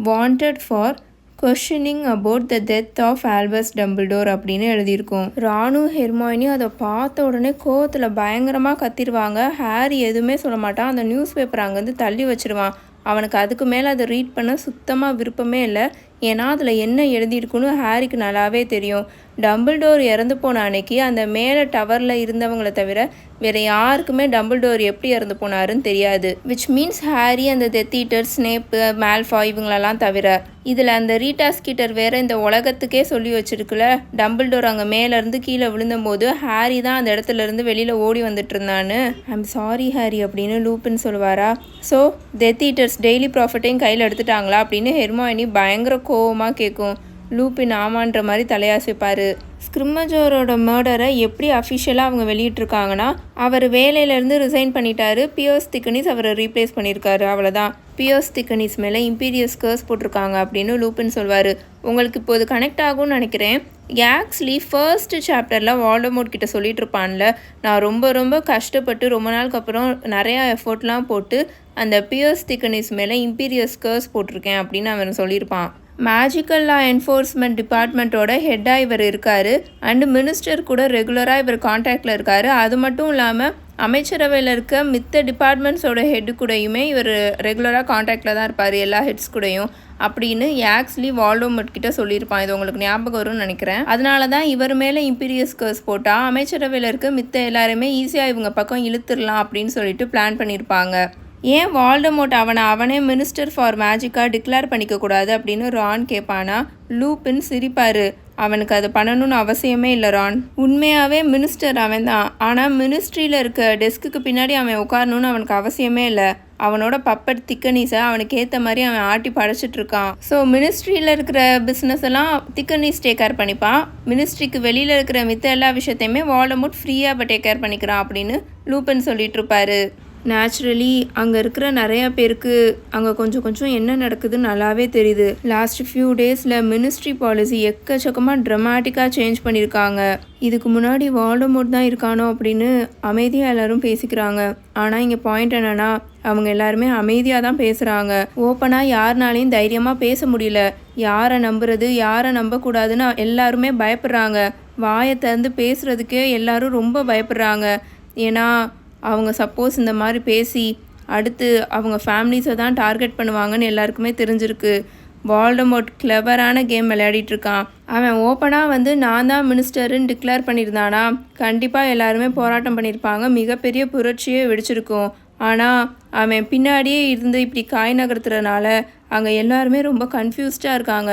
wanted for questioning about the death of Albus Dumbledore அப்படின்னு எழுதியிருக்கும். ராணு ஹெர்மாயினி அதை பார்த்த உடனே கோவத்தில் பயங்கரமாக கத்திடுவாங்க. ஹாரி எதுவுமே சொல்ல மாட்டான். அந்த நியூஸ் பேப்பர் அங்கேருந்து தள்ளி வச்சுருவான். அவனுக்கு அதுக்கு மேலே அதை ரீட் பண்ண சுத்தமாக விருப்பமே இல்லை. ஏன்னா அதில் என்ன எழுதியிருக்குன்னு ஹாரிக்கு நல்லாவே தெரியும். டம்பிள்டோர் இறந்து போன அன்னைக்கு அந்த மேலே டவரில் இருந்தவங்கள தவிர வேறு யாருக்குமே டம்பிள்டோர் எப்படி இறந்து போனாருன்னு தெரியாது. விச் மீன்ஸ் ஹாரி அந்த டெத்தீட்டர் ஸ்னேப்பு மேல்ஃபா இவங்களெல்லாம் தவிர இதில் அந்த ரீட்டா ஸ்கீட்டர் வேற இந்த உலகத்துக்கே சொல்லி வச்சிருக்குல. டம்பிள்டோர் அங்கே மேலேருந்து கீழே விழுந்தபோது ஹாரி தான் அந்த இடத்துல இருந்து வெளியில் ஓடி வந்துட்டு இருந்தான்னு. ஐம் சாரி ஹாரி அப்படின்னு லூப்புன்னு சொல்லுவாரா? ஸோ டெத் ஈட்டர்ஸ் டெய்லி ப்ராஃபிட்டையும் கையில் எடுத்துட்டாங்களா அப்படின்னு ஹெர்மாயினி பயங்கர கோவமாக கேட்கும். லூப்பின் ஆமான்ற மாதிரி தலையாசிப்பார். ஸ்கிரிம்மஜோரோட மர்டரை எப்படி அஃபிஷியலாக அவங்க வெளியிட்ருக்காங்கன்னா அவர் வேலையிலேருந்து ரிசைன் பண்ணிட்டாரு. பியோஸ் திக்கனிஸ் அவரை ரீப்ளேஸ் பண்ணியிருக்காரு. அவ்வளோதான் பியோஸ் திக்கனிஸ் மேலே இம்பீரியஸ் கர்ஸ் போட்டிருக்காங்க அப்படின்னு லூப்பின் சொல்வார். உங்களுக்கு இப்போது கனெக்ட் ஆகும்னு நினைக்கிறேன். ஆக்சுவலி ஃபர்ஸ்ட் சாப்டரில் வால்டமோட் கிட்ட சொல்லிட்டு இருப்பான்ல நான் ரொம்ப ரொம்ப கஷ்டப்பட்டு ரொம்ப நாளுக்கு அப்புறம் நிறையா எஃபோர்ட்லாம் போட்டு அந்த பியோஸ் திக்கனிஸ் மேலே இம்பீரியஸ் கர்ஸ் போட்டிருக்கேன் அப்படின்னு அவன் சொல்லியிருப்பான். மேஜிக்கல் லா என்ஃபோர்ஸ்மெண்ட் டிபார்ட்மெண்ட்டோட ஹெட்டாக இவர் இருக்கார். அண்டு மினிஸ்டர் கூட ரெகுலராக இவர் காண்டாக்டில் இருக்கார். அது மட்டும் இல்லாமல் அமைச்சரவையில் இருக்க மித்த டிபார்ட்மெண்ட்ஸோட ஹெட்டு கூடயுமே இவர் ரெகுலராக காண்டாக்டில் தான் இருப்பார் எல்லா ஹெட்ஸ் கூடயும். அப்படின்னு ஆக்சுவலி வால்டோமட் கிட்ட சொல்லியிருப்பான். இது உங்களுக்கு ஞாபகம் வரும்னு நினைக்கிறேன். அதனால தான் இவர் மேலே இம்பீரியஸ் கர்ஸ் போட்டால் அமைச்சரவையில் இருக்க மித்த எல்லாருமே ஈஸியாக இவங்க பக்கம் இழுத்துடலாம் அப்படின்னு சொல்லிட்டு பிளான் பண்ணியிருப்பாங்க. ஏன் வால்டமோட் அவனை அவனே மினிஸ்டர் ஃபார் மேஜிக்காக டிக்ளேர் பண்ணிக்க கூடாது அப்படின்னு ரான் கேட்பானா லூப்பின் சிரிப்பாரு. அவனுக்கு அது பண்ணணும்னு அவசியமே இல்லை ரான். உண்மையாகவே மினிஸ்டர் அவன் தான் ஆனால் மினிஸ்ட்ரியில் இருக்க டெஸ்க்குக்கு பின்னாடி அவன் உட்காரணும்னு அவனுக்கு அவசியமே இல்லை. அவனோட பப்பட் திக்கனீஸை அவனுக்கு ஏற்ற மாதிரி அவன் ஆட்டி படைச்சிட்டு இருக்கான். ஸோ மினிஸ்ட்ரியில் இருக்கிற பிஸ்னஸ் எல்லாம் திக்கனீஸ் டேக் கேர் பண்ணிப்பான். மினிஸ்ட்ரிக்கு வெளியில் இருக்கிற மித்த எல்லா விஷயத்தையுமே வால்டமோட் ஃப்ரீயாக டேக் கேர் பண்ணிக்கிறான் அப்படின்னு லூப்பன் சொல்லிட்டு இருப்பாரு. நேச்சுரலி அங்கே இருக்கிற நிறையா பேருக்கு அங்கே கொஞ்சம் கொஞ்சம் என்ன நடக்குதுன்னு நல்லாவே தெரியுது. லாஸ்ட் ஃபியூ டேஸில் மினிஸ்ட்ரி பாலிசி எக்கச்சக்கமாக ட்ரமாட்டிக்காக சேஞ்ச் பண்ணியிருக்காங்க. இதுக்கு முன்னாடி வால்டமோட் தான் இருக்கானோ அப்படின்னு அமைதியாக எல்லாரும் பேசிக்கிறாங்க. ஆனால் இங்கே பாயிண்ட் என்னென்னா அவங்க எல்லாருமே அமைதியாக தான் பேசுகிறாங்க ஓப்பனாக யாருனாலையும் தைரியமாக பேச முடியல. யாரை நம்புறது யாரை நம்பக்கூடாதுன்னு எல்லாருமே பயப்படுறாங்க. வாயை திறந்து பேசுகிறதுக்கே எல்லாரும் ரொம்ப பயப்படுறாங்க. ஏன்னா அவங்க சப்போஸ் இந்த மாதிரி பேசி அடுத்து அவங்க ஃபேமிலிஸை தான் டார்கெட் பண்ணுவாங்கன்னு எல்லாருக்குமே தெரிஞ்சிருக்கு. வால்டமோட் கிளவரான கேம் விளையாடிட்டு இருக்கான். அவன் ஓப்பனாக வந்து நான் தான் மினிஸ்டருன்னு டிக்ளேர் பண்ணியிருந்தானா? கண்டிப்பாக எல்லாருமே போராட்டம் பண்ணியிருப்பாங்க. மிகப்பெரிய புரட்சியே வெடிச்சிருக்கும். ஆனால் அவன் பின்னாடியே இருந்து இப்படி காய் நகர்த்துறதுனால அங்கே எல்லாருமே ரொம்ப கன்ஃபியூஸ்டாக இருக்காங்க.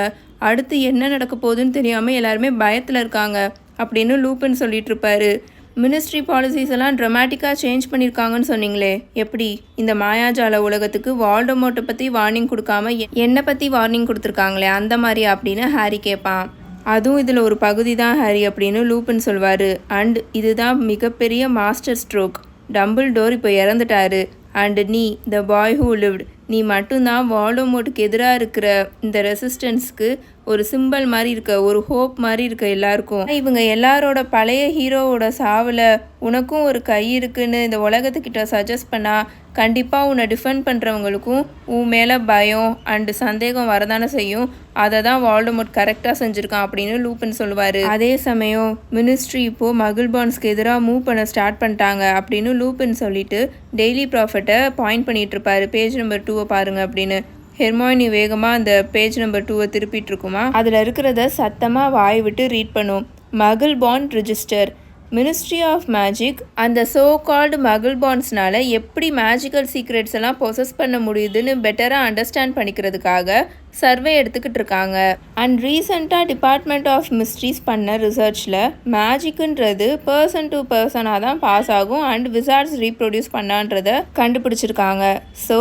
அடுத்து என்ன நடக்க போகுதுன்னு தெரியாமல் எல்லாருமே பயத்தில் இருக்காங்க. அப்படின்னு லூப்பன் சொல்லிட்டு இருப்பாரு. மினிஸ்ட்ரி பாலிசிஸ் எல்லாம் ட்ரமாட்டிக்காக சேஞ்ச் பண்ணியிருக்காங்கன்னு சொன்னீங்களே எப்படி? இந்த மாயாஜால உலகத்துக்கு வால்டமோட்டை பற்றி வார்னிங் கொடுக்காம எ- என்னை பற்றி வார்னிங் கொடுத்துருக்காங்களே அந்த மாதிரி அப்படின்னு ஹாரி கேட்பான் அதுவும் இதில் ஒரு பகுதி தான் ஹாரி அப்படின்னு லூப்பன் சொல்வார். அண்ட் இதுதான் மிகப்பெரிய மாஸ்டர் ஸ்ட்ரோக் டம்பிள் டோர் இப்போ இறந்துட்டாரு. அண்ட் நீ த பாய் ஹூ லிவ்ட் நீ மட்டும்தான் வால்டோமோட்டுக்கு எதிராக இருக்கிற இந்த ரெசிஸ்டன்ஸ்க்கு ஒரு சிம்பல் மாதிரி இருக்க ஒரு ஹோப் மாதிரி இருக்க எல்லாருக்கும். இவங்க எல்லாரோட பழைய ஹீரோவோட சாவில் உனக்கும் ஒரு கை இருக்குன்னு இந்த உலகத்துக்கிட்ட சஜஸ்ட் பண்ணால் கண்டிப்பாக உன்னை டிஃபெண்ட் பண்ணுறவங்களுக்கும் உன் மேலே பயம் அண்டு சந்தேகம் வரதானே செய்யும். அதை தான் வால்டமோட் கரெக்டாக செஞ்சுருக்கான் அப்படின்னு லூப்பன் சொல்லுவார். அதே சமயம் மினிஸ்ட்ரி இப்போது மகிழ்பான்ஸ்க்கு எதிராக மூவ் பண்ண ஸ்டார்ட் பண்ணிட்டாங்க அப்படின்னு லூப்பன் சொல்லிட்டு டெய்லி ப்ராஃபிட்டை பாயிண்ட் பண்ணிட்டு இருப்பாரு. பேஜ் நம்பர் டூவை பாருங்கள் அப்படின்னு. ஹெர்மாயினி வேகமாக அந்த பேஜ் நம்பர் டூவை திருப்பிட்டு இருக்குமா. அதில் இருக்கிறத சத்தமாக வாய் விட்டு ரீட் பண்ணும். மகிழ் பாண்ட் ரிஜிஸ்டர் மினிஸ்ட்ரி ஆஃப் மேஜிக் அந்த சோ கால்டு மகள் பாண்ட்ஸ்னால எப்படி மேஜிக்கல் சீக்ரெட்ஸ் எல்லாம் பொசஸ் பண்ண முடியுதுன்னு பெட்டராக அண்டர்ஸ்டாண்ட் பண்ணிக்கிறதுக்காக சர்வே எடுத்துக்கிட்டு இருக்காங்க. அண்ட் ரீசெண்டாக டிபார்ட்மெண்ட் ஆஃப் மிஸ்ட்ரீஸ் பண்ண ரிசர்ச்சில் மேஜிக்குன்றது பர்சன் டு பர்சனாக தான் பாஸ் ஆகும் அண்ட் விசார்ட்ஸ் ரீப்ரொடியூஸ் பண்ணான்றத கண்டுபிடிச்சிருக்காங்க. ஸோ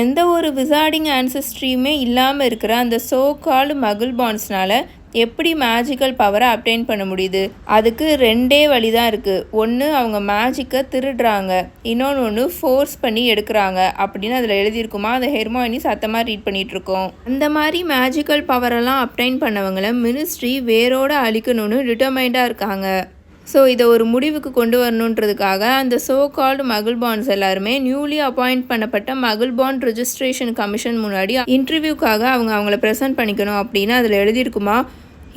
எந்த ஒரு விசார்டிங் ஆன்சஸ்ட்ரியுமே இல்லாமல் இருக்கிற அந்த சோ கால்டு மகிழ் பாண்ட்ஸ்னால எப்படி மேஜிக்கல் பவரை அப்டைன் பண்ண முடியுது? அதுக்கு ரெண்டே வழி தான் இருக்குது ஒன்று அவங்க மேஜிக்கை திருடுறாங்க. இன்னொன்று ஒன்று ஃபோர்ஸ் பண்ணி எடுக்கிறாங்க. அப்படின்னு அதில் எழுதியிருக்குமா? அதை ஹெர்மாயினி சத்தமாக ரீட் பண்ணிகிட்ருக்கோம் அந்த மாதிரி மேஜிக்கல் பவரெல்லாம் அப்டைன் பண்ணவங்களை மினிஸ்ட்ரி வேரோடு அழிக்கணும்னு டிட்டர்மைண்டாக இருக்காங்க. ஸோ இதை ஒரு முடிவுக்கு கொண்டு வரணுன்றதுக்காக அந்த சோ கால்டு மகள் பாண்ட்ஸ் எல்லாருமே நியூலி அப்பாயிண்ட் பண்ணப்பட்ட மகள் பாண்ட் ரெஜிஸ்ட்ரேஷன் கமிஷன் முன்னாடி இன்டர்வியூக்காக அவங்க அவங்கள ப்ரெசென்ட் பண்ணிக்கணும் அப்படின்னு அதில் எழுதியிருக்குமா?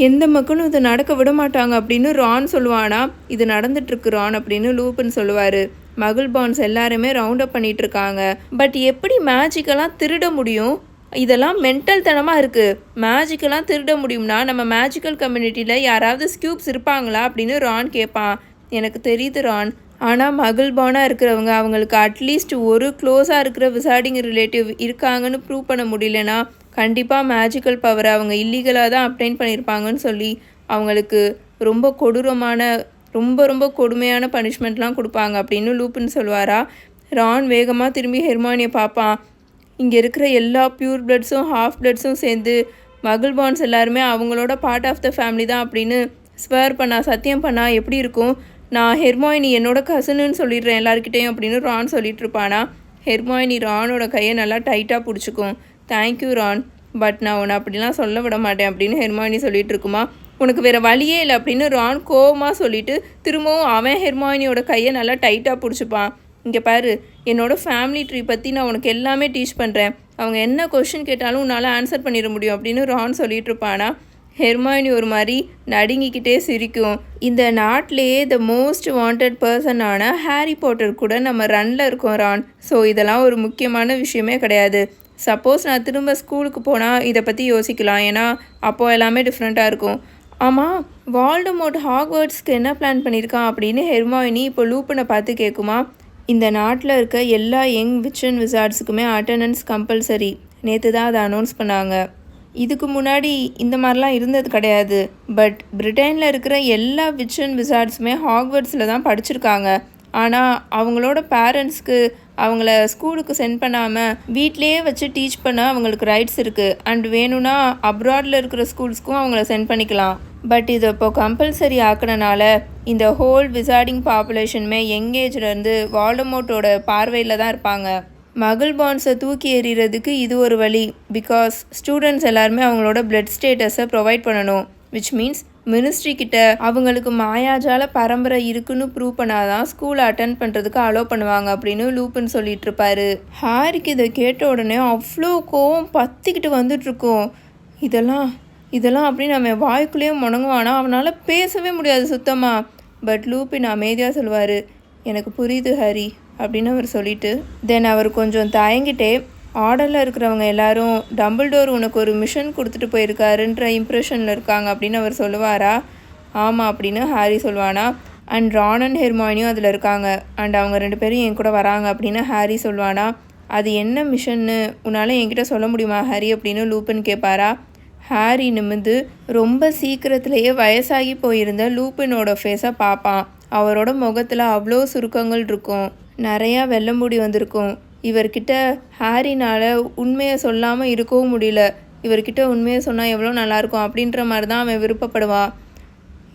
எந்த மக்களும் இதை நடக்க விட மாட்டாங்க அப்படின்னு ரான் சொல்லுவானா? இது நடந்துட்டுருக்கு ரான் அப்படின்னு லூப்பன் சொல்லுவார். மகள் பான்ஸ் எல்லாருமே ரவுண்ட் அப் பண்ணிட்டு இருக்காங்க பட் எப்படி மேஜிக்கெல்லாம் திருட முடியும்? இதெல்லாம் மென்டல் தனமாக இருக்குது மேஜிக்கெல்லாம் திருட முடியும்னா நம்ம மேஜிக்கல் கம்யூனிட்டியில் யாராவது ஸ்கியூப்ஸ் இருப்பாங்களா அப்படின்னு ரான் கேட்பான் எனக்கு தெரியுது ரான். ஆனால் மகிழ்பானாக இருக்கிறவங்க அவங்களுக்கு அட்லீஸ்ட் ஒரு க்ளோஸாக இருக்கிற விசார்டிங் ரிலேட்டிவ் இருக்காங்கன்னு ப்ரூவ் பண்ண முடியலனா கண்டிப்பாக மேஜிக்கல் பவரை அவங்க இல்லீகலாக தான் அப்டைன் பண்ணியிருப்பாங்கன்னு சொல்லி அவங்களுக்கு ரொம்ப கொடூரமான ரொம்ப ரொம்ப கொடுமையான பனிஷ்மெண்ட்லாம் கொடுப்பாங்க அப்படின்னு லூப்புன்னு சொல்லுவாரா? ரான் வேகமாக திரும்பி ஹெர்மானியை பார்ப்பான் இங்கே இருக்கிற எல்லா பியூர் பிளட்ஸும் ஹாஃப் பிளட்ஸும் சேர்ந்து மகள் பான்ஸ் எல்லாருமே அவங்களோட பார்ட் ஆஃப் த ஃபேமிலி தான் அப்படின்னு ஸ்வேர் பண்ணா சத்தியம் பண்ணா எப்படி இருக்கும்? நான் ஹெர்மாயினி என்னோட கசனுன்னு சொல்லிடுறேன் எல்லாருக்கிட்டேயும் அப்படின்னு ரான் சொல்லிட்டு இருப்பானா? ஹெர்மாயினி ரானோட கையை நல்லா டைட்டாக பிடிச்சிக்கும். தேங்க்யூ ரான் பட் நான் உன்னை அப்படிலாம் சொல்ல விட மாட்டேன் அப்படின்னு ஹெர்மாயினி சொல்லிட்டு இருக்குமா? உனக்கு வேறு வழியே இல்லை அப்படின்னு ரான் கோவமாக சொல்லிட்டு திரும்பவும் அவன் ஹெர்மாயினியோட கையை நல்லா டைட்டாக பிடிச்சிப்பான். இங்கே பாரு என்னோடய ஃபேமிலி ட்ரீ பற்றி நான் உனக்கு எல்லாமே டீச் பண்ணுறேன் அவங்க என்ன கொஷின் கேட்டாலும் உன்னால் ஆன்சர் பண்ணிட முடியும் அப்படின்னு ரான் சொல்லிட்டு இருப்பானா? ஹெர்மாயினி ஒரு மாதிரி நடுங்கிக்கிட்டே சிரிக்கும். இந்த நாட்டிலேயே த மோஸ்ட் வாண்டட் பர்சனான ஹாரி பாட்டர் கூட நம்ம ரன்னில் இருக்கோம் ரான் ஸோ இதெல்லாம் ஒரு முக்கியமான விஷயமே கிடையாது. சப்போஸ் நான் திரும்ப ஸ்கூலுக்கு போனால் இதை பற்றி யோசிக்கலாம். ஏன்னா அப்போது எல்லாமே டிஃப்ரெண்ட்டாக இருக்கும். ஆமாம் வால்டமோட் ஹாக்வர்ட்ஸ்க்கு என்ன பிளான் பண்ணியிருக்கான் அப்படின்னு ஹெர்மாயினி இப்போ லூப்பனை பார்த்து கேட்குமா? இந்த நாட்டில் இருக்க எல்லா யங் விச்சன் விசார்ட்ஸுக்குமே அட்டண்டன்ஸ் கம்பல்சரி நேற்று தான் அதை அனௌன்ஸ் பண்ணாங்க. இதுக்கு முன்னாடி இந்த மாதிரிலாம் இருந்தது கிடையாது. பட் பிரிட்டனில் இருக்கிற எல்லா விச்சன் விசார்ட்ஸுமே ஹாக்வர்ட்ஸில் தான் படிச்சிருக்காங்க. ஆனால் அவங்களோட பேரண்ட்ஸ்க்கு அவங்கள ஸ்கூலுக்கு சென்ட் பண்ணாமல் வீட்லேயே வச்சு டீச் பண்ண அவங்களுக்கு ரைட்ஸ் இருக்குது அண்ட் வேணும்னா அப்ராடில் இருக்கிற ஸ்கூல்ஸ்க்கும் அவங்கள சென்ட் பண்ணிக்கலாம். பட் இது இப்போ கம்பல்சரி ஆக்கினனால இந்த ஹோல் விசார்டிங் பாப்புலேஷனுமே எங்கேஜ்லேருந்து வால்டமோட்டோட பார்வையில் தான் இருப்பாங்க. மகள் பாண்ட்ஸை தூக்கி எறிகிறதுக்கு இது ஒரு வழி. பிகாஸ் ஸ்டூடெண்ட்ஸ் எல்லாருமே அவங்களோட பிளட் ஸ்டேட்டஸை ப்ரொவைட் பண்ணணும். விச் மீன்ஸ் மினிஸ்ட்ரி கிட்ட அவங்களுக்கு மாயாஜால பரம்பரை இருக்குன்னு ப்ரூவ் பண்ணாதான் ஸ்கூல் அட்டன் பண்ணுறதுக்கு அலோவ் பண்ணுவாங்க அப்படின்னு லூப்புன்னு சொல்லிட்டு இருப்பாரு. ஹாரிக்கு இதை கேட்ட உடனே அவ்வளோ கோவம் பத்திக்கிட்டு வந்துட்டு இருக்கோம். இதெல்லாம் இதெல்லாம் அப்படி நம்ம வாய்க்குள்ளேயே முடங்குவானா அவனால் பேசவே முடியாது சுத்தமாக பட் லூப்பின் அமைதியாக சொல்லுவார் எனக்கு புரியுது ஹரி அப்படின்னு அவர் சொல்லிட்டு தென் அவர் கொஞ்சம் தயங்கிட்டே ஆர்டரில் இருக்கிறவங்க எல்லாரும் டம்பிள்டோர் உனக்கு ஒரு மிஷன் கொடுத்துட்டு போயிருக்காருன்ற இம்ப்ரெஷனில் இருக்காங்க அப்படின்னு அவர் சொல்லுவாரா? ஆமாம் அப்படின்னு ஹாரி சொல்லுவானா அண்ட் ரான் அண்ட் ஹெர்மானியும் அதில் இருக்காங்க. அண்ட் அவங்க ரெண்டு பேரும் என் கூட வராங்க அப்படின்னு ஹாரி சொல்லுவானா அது என்ன மிஷன்னு உன்னால் என்கிட்ட சொல்ல முடியுமா ஹாரி? அப்படின்னு லூப்பன் கேட்பாரா ஹாரி நிமிந்து ரொம்ப சீக்கிரத்திலேயே வயசாகி போயிருந்த லூப்பினோட ஃபேஸை பார்ப்பான் அவரோட முகத்தில் அவ்வளோ சுருக்கங்கள் இருக்கும். நிறையா வெள்ளம் முடி வந்திருக்கும். இவர்கிட்ட ஹாரினால் உண்மையை சொல்லாமல் இருக்கவும் முடியல. இவர்கிட்ட உண்மையை சொன்னால் எவ்வளோ நல்லாயிருக்கும் அப்படின்ற மாதிரி தான் அவன் விருப்பப்படுவான்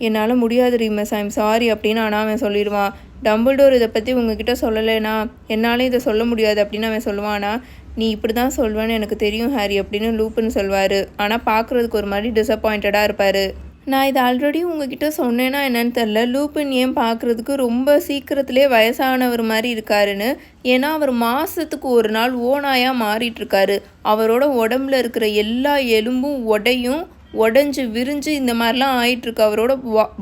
என்னால் முடியாது ரீமஸ் ஐம் சாரி அப்படின்னு ஆனால் அவன் சொல்லிடுவான் டம்பிள்டோர் இதை பற்றி உங்ககிட்ட சொல்லலைனா என்னாலும் இதை சொல்ல முடியாது அப்படின்னு அவன் சொல்லுவானா. நீ இப்படி தான் சொல்வேன்னு எனக்கு தெரியும் ஹாரி அப்படின்னு லூப்புன்னு சொல்வார். ஆனால் பார்க்குறதுக்கு ஒரு மாதிரி டிசப்பாயிண்டடாக இருப்பார். நான் இதை ஆல்ரெடி உங்ககிட்ட சொன்னேன்னா என்னன்னு தெரில லூப்பின் ஏன் பார்க்குறதுக்கு ரொம்ப சீக்கிரத்திலே வயசானவர் மாதிரி இருக்காருன்னு. ஏன்னா அவர் மாதத்துக்கு ஒரு நாள் ஓனாயாக மாறிட்டுருக்காரு. அவரோட உடம்புல இருக்கிற எல்லா எலும்பும் உடையும் உடஞ்சி விரிஞ்சு இந்த மாதிரிலாம் ஆயிட்டுருக்கு. அவரோட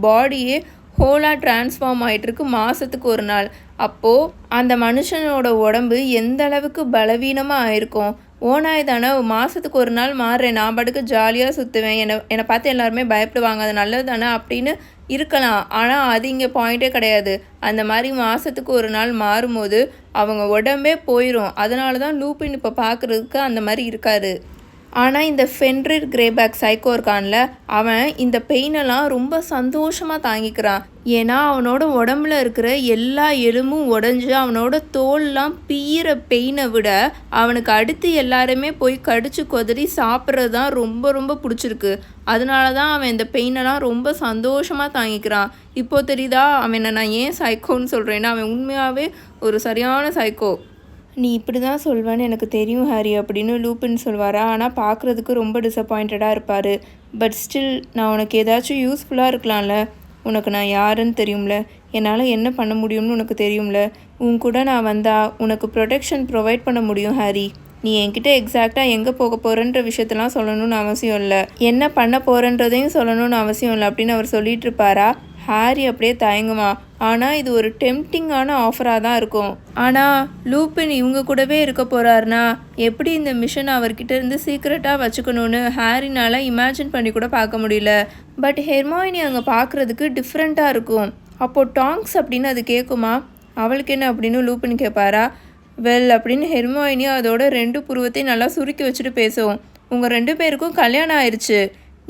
பாடியே ஹோலாக டிரான்ஸ்ஃபார்ம் ஆகிட்டுருக்கு மாதத்துக்கு ஒரு நாள். அப்போது அந்த மனுஷனோட உடம்பு எந்த அளவுக்கு பலவீனமாக ஆயிருக்கும்? ஓனாய் தானே மாதத்துக்கு ஒரு நாள் மாறுறேன். நான் பாட்டுக்கு ஜாலியாக சுற்றுவேன் என்னை என்னை பார்த்து எல்லாருமே பயப்படுவாங்க. அது நல்லது தானே அப்படின்னு இருக்கலாம். ஆனால் அது இங்கே பாயிண்ட்டே கிடையாது. அந்த மாதிரி மாதத்துக்கு ஒரு நாள் மாறும்போது அவங்க உடம்பே போயிடும் அதனால தான் லூப்பின் இப்போ பார்க்குறதுக்கு அந்த மாதிரி இருக்காரு. ஆனால் இந்த ஃபென்ரிர் கிரேபேக் சைக்கோ இருக்கான்ல அவன் இந்த பெயினெல்லாம் ரொம்ப சந்தோஷமாக தாங்கிக்கிறான். ஏன்னா அவனோட உடம்புல இருக்கிற எல்லா எலும்பும் உடஞ்சி அவனோட தோல்லாம் பீற பெயினை விட அவனுக்கு அடுத்து எல்லாருமே போய் கடிச்சு கொதறி சாப்பிட்றது தான் ரொம்ப ரொம்ப பிடிச்சிருக்கு. அதனால தான் அவன் இந்த பெயினெல்லாம் ரொம்ப சந்தோஷமாக தாங்கிக்கிறான். இப்போ தெரியுதா அவனை நான் ஏன் சைக்கோன்னு சொல்கிறேன்னா அவன் உண்மையாகவே ஒரு சரியான சைக்கோ நீ இப்படி தான் சொல்வேன்னு எனக்கு தெரியும் ஹாரி அப்படின்னு லூப்பின் சொல்வாரா? ஆனால் பார்க்குறதுக்கு ரொம்ப டிசப்பாயிண்டடாக இருப்பார். பட் ஸ்டில் நான் உனக்கு ஏதாச்சும் யூஸ்ஃபுல்லாக இருக்கலாம்ல. உனக்கு நான் யாருன்னு தெரியும்ல. என்னால் என்ன பண்ண முடியும்னு உனக்கு தெரியும்ல. உன் கூட நான் வந்தால் உனக்கு ப்ரொடெக்ஷன் ப்ரொவைட் பண்ண முடியும் ஹாரி. நீ என்கிட்ட எக்ஸாக்டாக எங்கே போக போகிறன்ற விஷயத்தெல்லாம் சொல்லணும்னு அவசியம் இல்லை. என்ன பண்ண போகிறன்றதையும் சொல்லணும்னு அவசியம் இல்லை அப்படின்னு அவர் சொல்லிட்டு இருப்பாரா? ஹாரி அப்படியே தயங்குமா ஆனால் இது ஒரு டெம்டிங்கான ஆஃபராக தான் இருக்கும். ஆனால் லூப்பின் இவங்க கூடவே இருக்க போகிறாருனா எப்படி இந்த மிஷன் அவர்கிட்ட இருந்து சீக்ரெட்டாக வச்சுக்கணும்னு ஹாரினால் இமேஜின் பண்ணி கூட பார்க்க முடியல. பட் ஹெர்மாயினி அங்கே பார்க்குறதுக்கு டிஃப்ரெண்ட்டாக இருக்கும். அப்போது டாங்ஸ் அப்படின்னு அது கேட்குமா அவளுக்கு என்ன அப்படின்னு லூப்பின் கேட்பாரா வெல் அப்படின்னு ஹெர்மாயினி அதோட ரெண்டு புருவத்தையும் நல்லா சுருக்கி வச்சுட்டு பேசுவோம் உங்கள் ரெண்டு பேருக்கும் கல்யாணம் ஆயிடுச்சு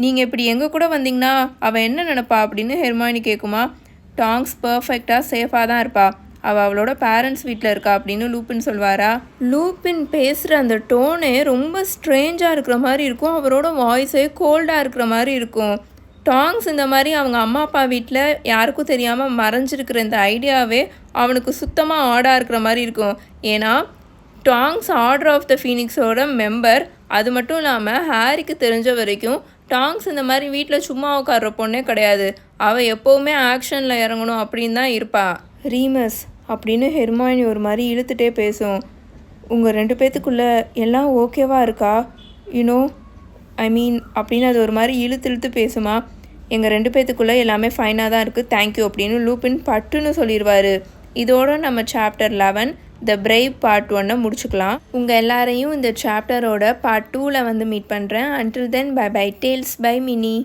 நீங்கள் இப்படி எங்கள் கூட வந்தீங்கன்னா அவள் என்ன நினப்பா? அப்படின்னு ஹெர்மாயினி கேட்குமா டாங்ஸ் பர்ஃபெக்டாக சேஃபாக தான் இருப்பா. அவள் அவளோட பேரண்ட்ஸ் வீட்டில் இருக்கா அப்படின்னு லூப்பின் சொல்வாரா? லூப்பின் பேசுகிற அந்த டோனே ரொம்ப ஸ்ட்ரேஞ்சாக இருக்கிற மாதிரி இருக்கும். அவரோட வாய்ஸே கோல்டாக இருக்கிற மாதிரி இருக்கும். டாங்ஸ் இந்த மாதிரி அவங்க அம்மா அப்பா வீட்டில் யாருக்கும் தெரியாமல் மறைஞ்சிருக்கிற இந்த ஐடியாவே அவனுக்கு சுத்தமாக ஆடாக இருக்கிற மாதிரி இருக்கும். ஏன்னா டாங்ஸ் ஆர்டர் ஆஃப் த ஃபீனிக்ஸோட மெம்பர் அது மட்டும் இல்லாமல் ஹாரிக்கு தெரிஞ்ச வரைக்கும் டாங்ஸ் இந்த மாதிரி வீட்டில் சும்மா உட்கார்ற பொண்ணே கிடையாது. அவள் எப்போவுமே ஆக்ஷனில் இறங்கணும் அப்படின்னு தான் இருப்பா. ரீமஸ் அப்படின்னு ஹெர்மாயினி ஒரு மாதிரி இழுத்துட்டே பேசும். உங்கள் ரெண்டு பேத்துக்குள்ளே எல்லாம் ஓகேவா இருக்கா? யூனோ ஐ மீன் அப்படின்னு அது ஒரு மாதிரி இழுத்து இழுத்து பேசுமா. எங்கள் ரெண்டு பேத்துக்குள்ளே எல்லாமே ஃபைனாக தான் இருக்குது தேங்க்யூ அப்படின்னு லூபின் பட்டுன்னு சொல்லிடுவார். இதோட நம்ம chapter eleven the bribe part ஒன்னை முடிச்சுக்கலாம். உங்கள் எல்லாரையும் இந்த சாப்டரோட பார்ட் டூவில் வந்து மீட் பண்ணுறேன் until then bye bye tales by Mini